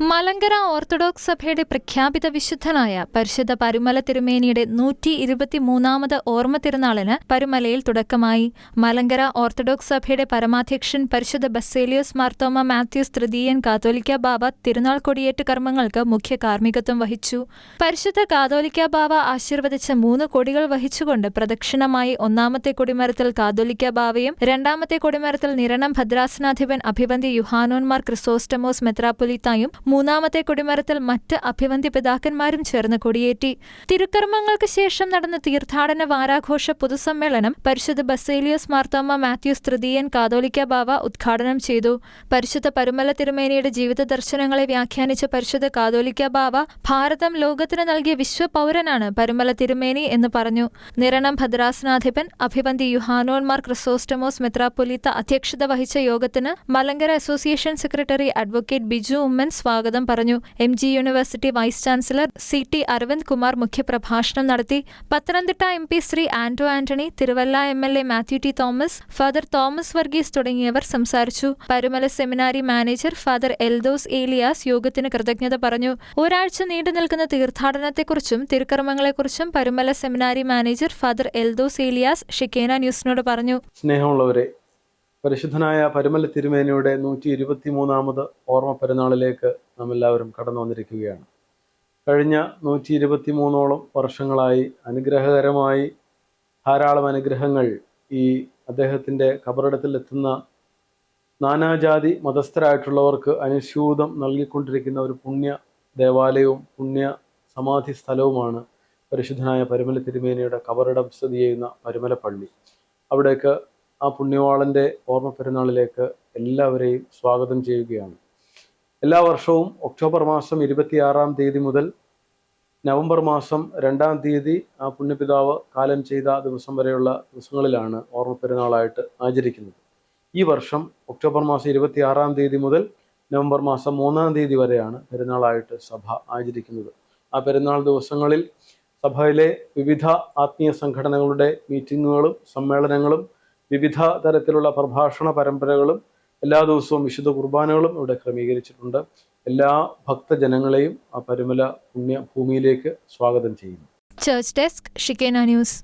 Malankara orthodox സഭയുടെ പ്രഖ്യാപിത വിശുദ്ധനായ പരിശുദ്ധ പരുമല തിരുമേനിയുടെ നൂറ്റി ഇരുപത്തിമൂന്നാമത് ഓർമ്മ തിരുനാളിന് പരുമലയിൽ തുടക്കമായി. മലങ്കര ഓർത്തഡോക്സ് സഭയുടെ പരമാധ്യക്ഷൻ പരിശുദ്ധ ബസേലിയോസ് മാർത്തോമ മാത്യൂസ് തൃതീയൻ കാതോലിക്ക ബാബ തിരുനാൾ കൊടിയേറ്റ് കർമ്മങ്ങൾക്ക് മുഖ്യ കാർമ്മികത്വം വഹിച്ചു. പരിശുദ്ധ കാതോലിക്ക ബാബ ആശീർവദിച്ച മൂന്ന് കൊടികൾ വഹിച്ചുകൊണ്ട് പ്രദക്ഷിണമായി ഒന്നാമത്തെ കൊടിമരത്തിൽ കാതോലിക്ക ബാബയും രണ്ടാമത്തെ കൊടിമരത്തിൽ നിരണം ഭദ്രാസനാധിപൻ അഭിവന്തി യുഹാനോന്മാർ ക്രിസോസ്റ്റമോസ് മെത്രാപ്പൊലിത്തായും മൂന്നാമത്തെ കൊടിമരത്തിൽ മറ്റ് അഭിവന്ധ്യ പിതാക്കന്മാരും ചേർന്ന് കൊടിയേറ്റി. തിരുക്കർമ്മങ്ങൾക്ക് ശേഷം നടന്ന തീർത്ഥാടന വാരാഘോഷ പൊതുസമ്മേളനം പരിശുദ്ധ ബസേലിയസ് മാർത്തോമ മാത്യൂസ് തൃതീയൻ കാതോലിക്ക ബാവ ഉദ്ഘാടനം ചെയ്തു. പരിശുദ്ധ പരുമല തിരുമേനിയുടെ ജീവിത ദർശനങ്ങളെ വ്യാഖ്യാനിച്ച പരിശുദ്ധ കാതോലിക്ക ബാവ ഭാരതം ലോകത്തിന് നൽകിയ വിശ്വപൗരനാണ് പരുമല തിരുമേനി എന്ന് പറഞ്ഞു. നിരണം ഭദ്രാസനാധിപൻ അഭിവന്തി യുഹാനോന്മാർ ക്രിസോസ്റ്റമോസ് മെത്രാപ്പൊലീത്ത അധ്യക്ഷത വഹിച്ച യോഗത്തിന് Malankara association secretary advocate Biju Oommen സ്വാഗതം പറഞ്ഞു. M G university vice chancellor C T Aravind Kumar മുഖ്യപ്രഭാഷണം നടത്തി. Pathanamthitta M P Shri Anto Antony Thiruvalla M L A Mathew T Thomas father Thomas Varghese തുടങ്ങിയവർ സംസാരിച്ചു. Parumala seminary manager father Eldhose Elias യോഗത്തിന് കൃതജ്ഞത പറഞ്ഞു. ഒരാഴ്ച നീണ്ടു നിൽക്കുന്ന തീർത്ഥാടനത്തെക്കുറിച്ചും തിരുക്കർമ്മങ്ങളെക്കുറിച്ചും Parumala seminary manager father Eldhose Elias Shekinah ന്യൂസിനോട് പറഞ്ഞു. സ്നേഹമുള്ളവരെ പരിശുദ്ധനായ പരുമല തിരുമേനിയുടെ നൂറ്റി ഇരുപത്തി മൂന്നാമത് ഓർമ്മ പെരുന്നാളിലേക്ക് നാം എല്ലാവരും കടന്നു വന്നിരിക്കുകയാണ്. കഴിഞ്ഞ നൂറ്റി ഇരുപത്തി മൂന്നോളം വർഷങ്ങളായി അനുഗ്രഹകരമായി ധാരാളം അനുഗ്രഹങ്ങൾ ഈ അദ്ദേഹത്തിന്റെ കബറിടത്തിൽ എത്തുന്ന നാനാജാതി മതസ്ഥരായിട്ടുള്ളവർക്ക് അനുസ്യൂതം നൽകിക്കൊണ്ടിരിക്കുന്ന ഒരു പുണ്യ ദേവാലയവും പുണ്യ സമാധി സ്ഥലവുമാണ് പരിശുദ്ധനായ പരുമല തിരുമേനിയുടെ കബറിടം സ്ഥിതി ചെയ്യുന്ന പരുമല പള്ളി. അവിടേക്ക് ആ പുണ്യവാളന്റെ ഓർമ്മ പെരുന്നാളിലേക്ക് എല്ലാവരെയും സ്വാഗതം ചെയ്യുകയാണ്. എല്ലാ വർഷവും ഒക്ടോബർ മാസം ഇരുപത്തിയാറാം തീയതി മുതൽ നവംബർ മാസം രണ്ടാം തീയതി ആ പുണ്യപിതാവ് കാലം ചെയ്ത ദിവസം വരെയുള്ള ദിവസങ്ങളിലാണ് ഓർമ്മ പെരുന്നാളായിട്ട് ആചരിക്കുന്നത്. ഈ വർഷം ഒക്ടോബർ മാസം ഇരുപത്തിയാറാം തീയതി മുതൽ നവംബർ മാസം മൂന്നാം തീയതി വരെയാണ് പെരുന്നാളായിട്ട് സഭ ആചരിക്കുന്നത്. ആ പെരുന്നാൾ ദിവസങ്ങളിൽ സഭയിലെ വിവിധ ആത്മീയ സംഘടനകളുടെ മീറ്റിങ്ങുകളും സമ്മേളനങ്ങളും വിവിധ തരത്തിലുള്ള പ്രഭാഷണ പരമ്പരകളും എല്ലാ ദിവസവും വിശുദ്ധ കുർബാനകളും ഇവിടെ ക്രമീകരിച്ചിട്ടുണ്ട്. എല്ലാ ഭക്തജനങ്ങളെയും ആ പരുമല പുണ്യ ഭൂമിയിലേക്ക് സ്വാഗതം ചെയ്യുന്നു. Church desk ഷിക്കേന news